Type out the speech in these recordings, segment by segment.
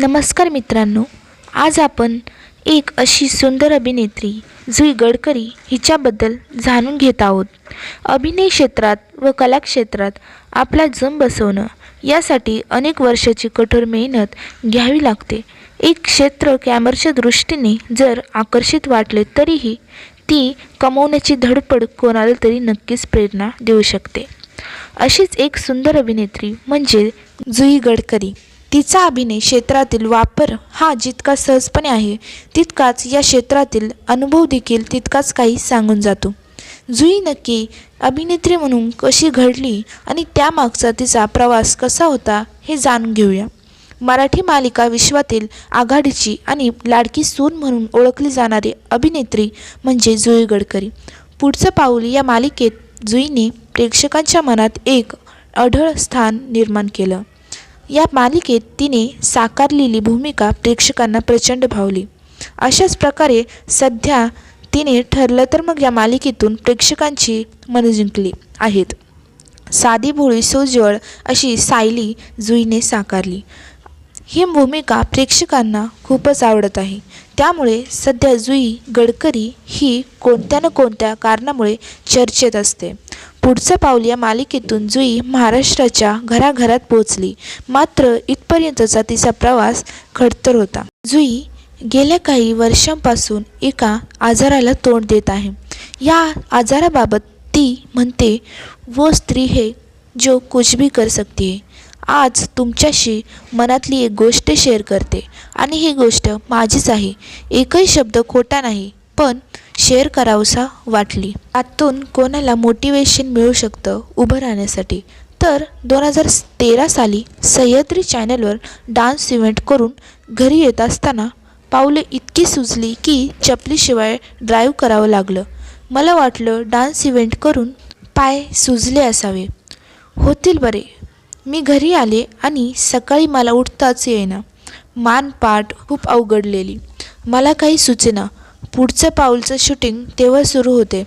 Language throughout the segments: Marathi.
नमस्कार मित्रांनो आज आपण एक अशी सुंदर अभिनेत्री जुई गडकरी हिच्याबद्दल जाणून घेत आहोत. अभिनय क्षेत्रात व कला क्षेत्रात आपला जम बसवणं यासाठी अनेक वर्षाची कठोर मेहनत घ्यावी लागते. एक क्षेत्र कॅमरच्या दृष्टीने जर आकर्षित वाटले तरीही ती कमवण्याची धडपड कोणाला तरी नक्कीच प्रेरणा देऊ शकते. अशीच एक सुंदर अभिनेत्री म्हणजे जुई गडकरी. तिचा अभिनय क्षेत्रातील वापर हा जितका सहजपणे आहे तितकाच या क्षेत्रातील अनुभव देखील तितकाच काही सांगून जातो. जुई नक्की अभिनेत्री म्हणून कशी घडली आणि त्यामागचा तिचा प्रवास कसा होता हे जाणून घेऊया. मराठी मालिका विश्वातील आघाडीची आणि लाडकी सून म्हणून ओळखली जाणारी अभिनेत्री म्हणजे जुई गडकरी. पुढचं पाऊल या मालिकेत जुईने प्रेक्षकांच्या मनात एक अढळ स्थान निर्माण केलं. या मालिकेत तिने साकारलेली भूमिका प्रेक्षकांना प्रचंड भावली. अशाच प्रकारे सध्या तिने ठरलं तर मग या मालिकेतून प्रेक्षकांची मनं जिंकली आहेत. साधी भोळी सोज्वळ अशी सायली जुईने साकारली. ही भूमिका प्रेक्षकांना खूपच आवडत आहे. त्यामुळे सध्या जुई गडकरी ही कोणत्या ना कोणत्या कारणामुळे चर्चेत असते. पुढचं पाऊल या मालिकेतून जुई महाराष्ट्राच्या घराघरात पोचली मात्र इथपर्यंतचा तिचा प्रवास खडतर होता. जुई गेल्या काही वर्षांपासून एका आजाराला तोंड देत आहे. या आजाराबाबत ती म्हणते वो स्त्री हे जो कुछ भी कर सकती है. आज तुमच्याशी मनातली एक गोष्ट शेअर करते. आणि ही गोष्ट माझीच आहे. एकही शब्द खोटा नाही. पण शेअर करावसा वाटली. आतून कोणाला मोटिवेशन मिळू शकतं उभं राहण्यासाठी? तर दोन हजार तेरा साली सह्याद्री चॅनलवर डान्स इव्हेंट करून घरी येत असताना पावले इतकी सुजली की चपलीशिवाय ड्राईव्ह करावं लागलं. मला वाटलं डान्स इव्हेंट करून पाय सुजले असावे. होतील बरे. मी घरी आले आणि सकाळी मला उठताच येईना. मान पाठ खूप अवघडलेली. मला काही सुचेना. पुढचं पाऊलचं शूटिंग तेव्हा सुरू होते.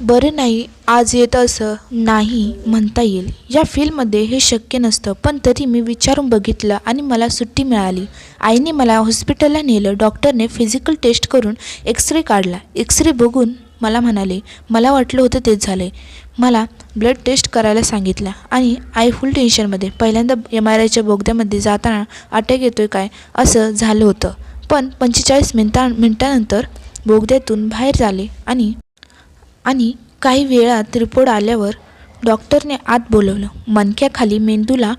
बरं नाही आज येत असं नाही म्हणता येईल. या फिल्ममध्ये हे शक्य नसतं पण तरी मी विचारून बघितलं आणि मला सुट्टी मिळाली. आईने मला हॉस्पिटलला नेलं डॉक्टरने फिजिकल टेस्ट करून एक्सरे काढला. एक्सरे बघून मला म्हणाले मला वाटलं होतं तेच झालं मला ब्लड टेस्ट करायला सांगितला आणि आई फुल टेन्शनमध्ये पहिल्यांदा एम आर आयच्या बोगद्यामध्ये जाताना अटॅक येतोय काय? असं झालं होतं. पण पंचेचाळीस मिनटा मिनटानंतर बोगद्यातून बाहेर झाले आणि आणि काही वेळात रिपोर्ट आल्यावर डॉक्टरने आत बोलवलं मणक्याखाली मेंदूला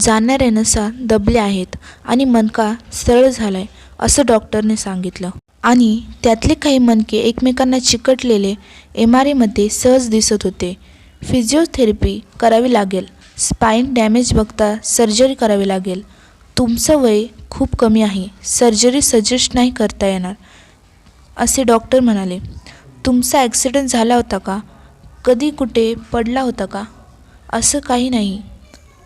जाणाऱ्या नसा दबल्या आहेत आणि मणका सरळ झाला आहे असं डॉक्टरने सांगितलं. आणि त्यातले काही मणके एकमेकांना चिकटलेले एम आर एमध्ये सहज दिसत होते. फिजिओथेरपी करावी लागेल स्पाईन डॅमेज बघता सर्जरी करावी लागेल. तुमचं वय खूप कमी आहे सर्जरी सजेस्ट नाही करता येणार. असे डॉक्टर म्हणाले तुमचा ॲक्सिडेंट झाला होता का? कधी कुठे पडला होता का? असं काही नाही.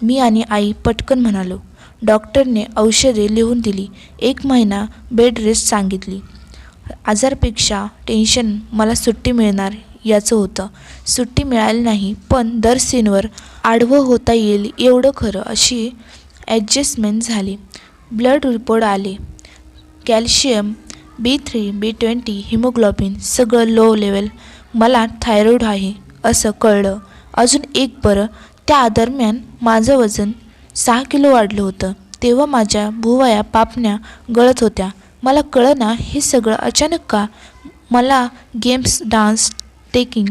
मी आणि आई पटकन म्हणालो. डॉक्टरने औषधे लिहून दिली. एक महिना बेड रेस्ट सांगितली. आजारपेक्षा टेन्शन मला सुट्टी मिळणार याचं होतं. सुट्टी मिळाली नाही पण दर सीनवर आडवं होता येईल एवढं खरं अशी ॲडजस्टमेंट झाली. ब्लड रिपोर्ट आले. Calcium B three B twenty haemoglobin सगळं लो लेवल मला थायरॉईड आहे असं कळलं. अजून एक बरं त्या दरम्यान माझं वजन सहा किलो वाढलं होतं. तेव्हा माझ्या भुवया पापण्या गळत होत्या. मला कळना हे सगळं अचानक का? मला गेम्स डान्स टेकिंग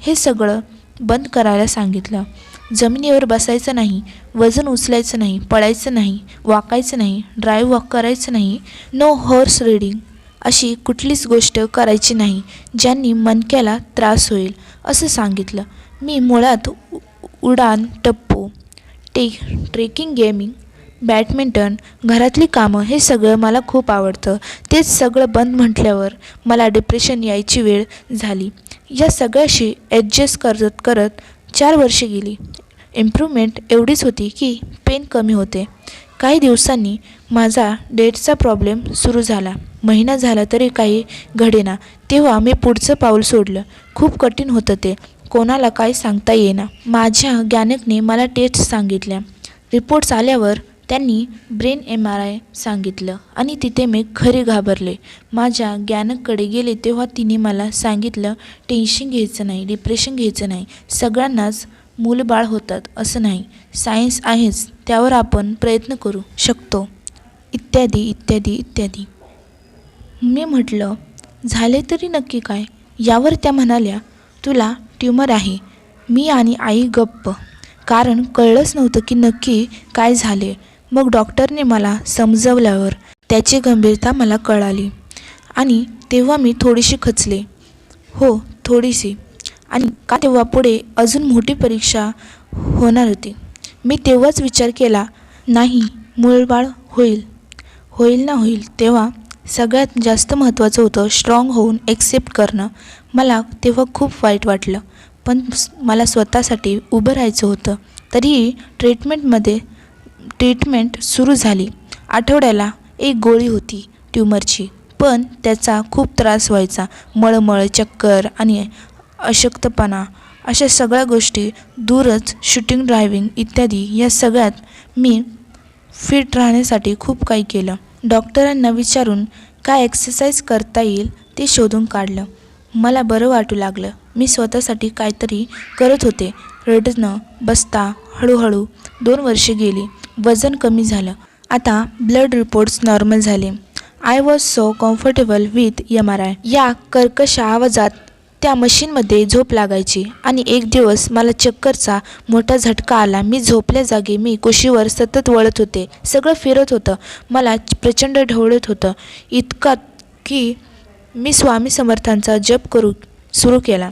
हे सगळं बंद करायला सांगितलं. जमिनीवर बसायचं नाही वजन उचलायचं नाही पळायचं नाही वाकायचं नाही ड्राईव्ह वॉक करायचं नाही. नो हॉर्स रीडिंग अशी कुठलीच गोष्ट करायची नाही ज्यांनी मनक्याला त्रास होईल असं सांगितलं. मी मुळात उ- उडान टप्पू. टे ट्रेकिंग गेमिंग बॅडमिंटन घरातली कामं हे सगळं मला खूप आवडतं. तेच सगळं बंद म्हटल्यावर मला डिप्रेशन यायची वेळ झाली. या सगळ्याशी ॲडजस्ट करत करत चार वर्षे गेली. इम्प्रूव्हमेंट एवढीच होती की पेन कमी होते. काही दिवसांनी माझा डेटचा प्रॉब्लेम सुरू झाला. महिना झाला तरी काही घडेना. तेव्हा मी पुढचं पाऊल सोडलं. खूप कठीण होतं ते. कोणाला काय सांगता येईना. माझ्या ज्ञानकने मला टेस्ट सांगितल्या. रिपोर्ट्स आल्यावर त्यांनी ब्रेन एम आर आय सांगितलं आणि तिथे मी खरे घाबरले. माझ्या ज्ञानककडे गेले तेव्हा तिने मला सांगितलं टेन्शन घ्यायचं नाही डिप्रेशन घ्यायचं नाही. सगळ्यांनाच मूलबाळ होतात असं नाही. सायन्स आहेच त्यावर आपण प्रयत्न करू शकतो. इत्यादी इत्यादी इत्यादी. मी म्हटलं झाले तरी नक्की काय? यावर त्या म्हणाल्या तुला ट्यूमर आहे. मी आणि आई गप्प. कारण कळलंच नव्हतं की नक्की काय झाले. मग डॉक्टरने मला समजवल्यावर त्याची गंभीरता मला कळाली. आणि तेव्हा मी थोडीशी खचले. हो थोडीशी. आणि का तेव्हा पुढे अजून मोठी परीक्षा होणार होती. मी तेव्हाच विचार केला नाही मूळबाळ होईल. होईल ना होईल. तेव्हा सगळ्यात जास्त महत्त्वाचं होतं स्ट्रॉंग होऊन एक्सेप्ट करणं. मला तेव्हा खूप वाईट वाटलं पण मला स्वतःसाठी उभं राहायचं होतं. तरीही ट्रीटमेंटमध्ये ट्रीटमेंट सुरू झाली. आठवड्याला एक गोळी होती ट्यूमरची पण त्याचा खूप त्रास व्हायचा. मळमळ चक्कर आणि अशक्तपणा. अशा सगळ्या गोष्टी दूरच शूटिंग ड्रायव्हिंग इत्यादी या सगळ्यात मी फिट राहण्यासाठी खूप काही केलं. डॉक्टरांना विचारून काय एक्सरसाइज करता येईल ते शोधून काढलं. मला बरं वाटू लागलं. मी स्वतःसाठी काहीतरी करत होते. रडणं बसता हळूहळू दोन वर्षे गेली. वजन कमी झालं. आता ब्लड रिपोर्ट्स नॉर्मल झाले. I was so comfortable with M R I या कर्कश आवाजात त्या मशीनमध्ये झोप लागायची आणि एक दिवस मला चक्करचा मोठा झटका आला. मी झोपल्या जागी मी कुशीवर सतत वळत होते. सगळं फिरत होतं. मला प्रचंड ढवळत होतं. इतका की मी स्वामी समर्थांचा जप करू सुरू केला.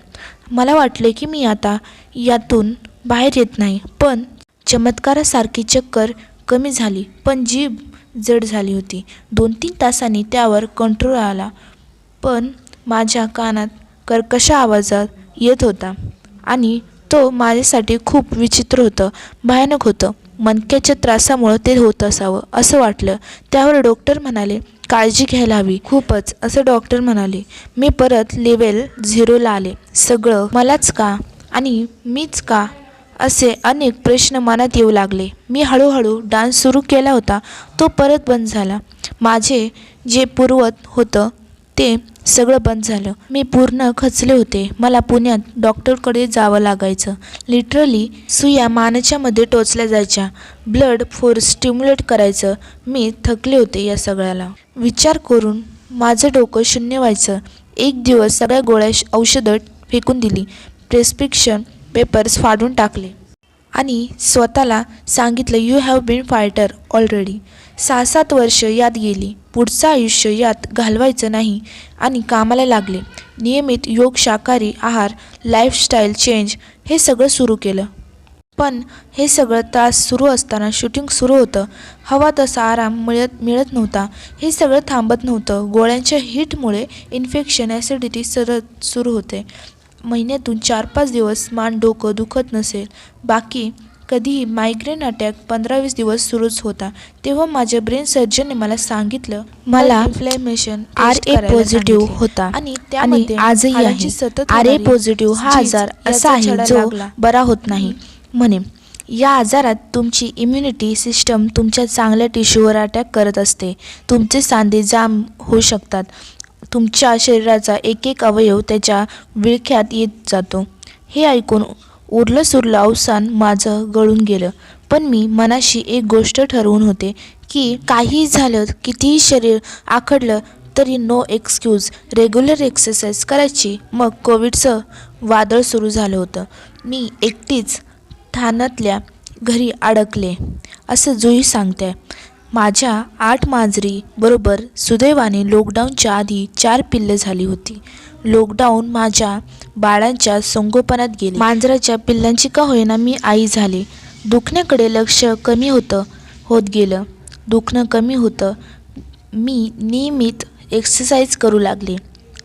मला वाटले की मी आता यातून बाहेर येत नाही. पण चमत्कारासारखी चक्कर कमी झाली. पण जीभ जड झाली होती. दोन तीन तासांनी त्यावर कंट्रोल आला. पण माझ्या कानात कर्कश आवाजात येत होता? आणि तो माझ्यासाठी खूप विचित्र होतं भयानक होतं. मनक्याच्या त्रासामुळं ते होत असावं असं वाटलं. त्यावर डॉक्टर म्हणाले काळजी घ्यायला हवी. खूपच असं डॉक्टर म्हणाले. मी परत लेवल झिरोला आले. सगळं मलाच का? आणि मीच का? असे अनेक प्रश्न मनात येऊ लागले. मी हळूहळू डान्स सुरू केला होता. तो परत बंद झाला. माझे जे पूर्वत होतं ते सगळं बंद झालं. मी पूर्ण खचले होते. मला पुण्यात डॉक्टरकडे जावं लागायचं. लिटरली सुया मानच्यामध्ये टोचल्या जायच्या. ब्लड फोर्स स्टिम्युलेट करायचं. मी थकले होते या सगळ्याला. विचार करून माझं डोकं शून्य व्हायचं. एक दिवस सगळ्या गोळ्या श- औषधं फेकून दिली. प्रेस्क्रिप्शन पेपर्स फाडून टाकले. आणि स्वतःला सांगितलं you have been fighter already सहा सात वर्ष यात गेली. पुढचं आयुष्य यात घालवायचं नाही आणि कामाला लागले. नियमित योग शाकाहारी आहार लाईफस्टाईल चेंज हे सगळं सुरू केलं. पण हे सगळं त्रास सुरू असताना शूटिंग सुरू होतं. हवा तसा आराम मिळत मिळत नव्हता. हे सगळं थांबत नव्हतं. गोळ्यांच्या हिटमुळे इन्फेक्शन ॲसिडिटी सरत सुरू होते. महिन्यातून चार पाच दिवस मान डोकं दुखत नसेल. बाकी कधीही मायग्रेन अटॅक पंधरा वीस दिवस सुरूच होता. तेव्हा माझ्या ब्रेन सर्जनने मला सांगितलं मला इन्फ्लॅमेशन आर ए पॉझिटिव्ह होता. आणि त्यामध्ये आजही आहे. सतत आर ए पॉझिटिव्ह हा आजार असा आहे जो बरा होत नाही. म्हणे या आजारात तुमची इम्युनिटी सिस्टम तुमच्या चांगल्या टिश्यूवर अटॅक करत असते. तुमचे सांधे जाम होऊ शकतात. तुमच्या शरीराचा एक एक अवयव त्याच्या विळख्यात येत जातो. हे ऐकून उरलं सुरलं अवसान माझं गळून गेलं. पण मी मनाशी एक गोष्ट ठरवून होते की काहीही झालं कितीही शरीर आखडलं तरी नो एक्सक्यूज रेग्युलर एक्सरसाइज करायची. मग कोविडचं वादळ सुरू झालं होतं. मी एकटीच ठाण्यातल्या घरी अडकले असं जुई सांगते. माझ्या आठ मांजरी बरोबर सुदैवाने लॉकडाऊनच्या आधी चार पिल्लं झाली होती. लॉकडाऊन माझ्या बाळांच्या संगोपनात गेले. मांजराच्या पिल्लांची का होईना मी आई झाले. दुखण्याकडे लक्ष कमी होतं होत गेलं. दुखणं कमी होतं. मी नियमित एक्सरसाइज करू लागले.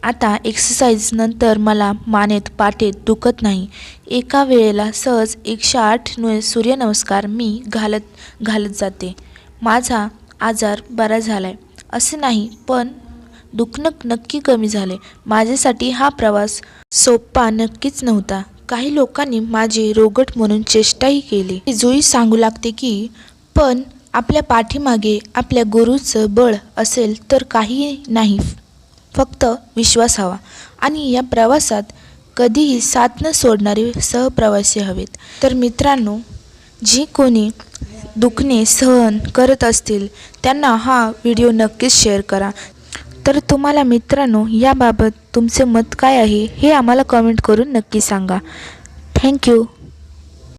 आता एक्सरसाइज नंतर मला मानेत पाठेत दुखत नाही. एका वेळेला सहज एकशे आठ नु सूर्यनमस्कार मी घालत घालत जाते. माझा आजार बरा झाला आहे असं नाही पण दुखणं नक्की कमी झाले. माझ्यासाठी हा प्रवास सोपा नक्कीच नव्हता. काही लोकांनी माझे रोगट म्हणून चेष्टाही केली. जुई सांगू लागते की पण आपल्या पाठीमागे आपल्या गुरुचं बळ असेल तर काही नाही. फक्त विश्वास हवा. आणि या प्रवासात कधीही साथ न सोडणारे सहप्रवासी हवेत. तर मित्रांनो जी कोणी दुखणे सहन करत असतील त्यांना हा व्हिडिओ नक्कीच शेअर करा. तर तुम्हाला मित्रांनो याबाबत तुमचे मत काय आहे हे आम्हाला कमेंट करून नक्की सांगा. थँक्यू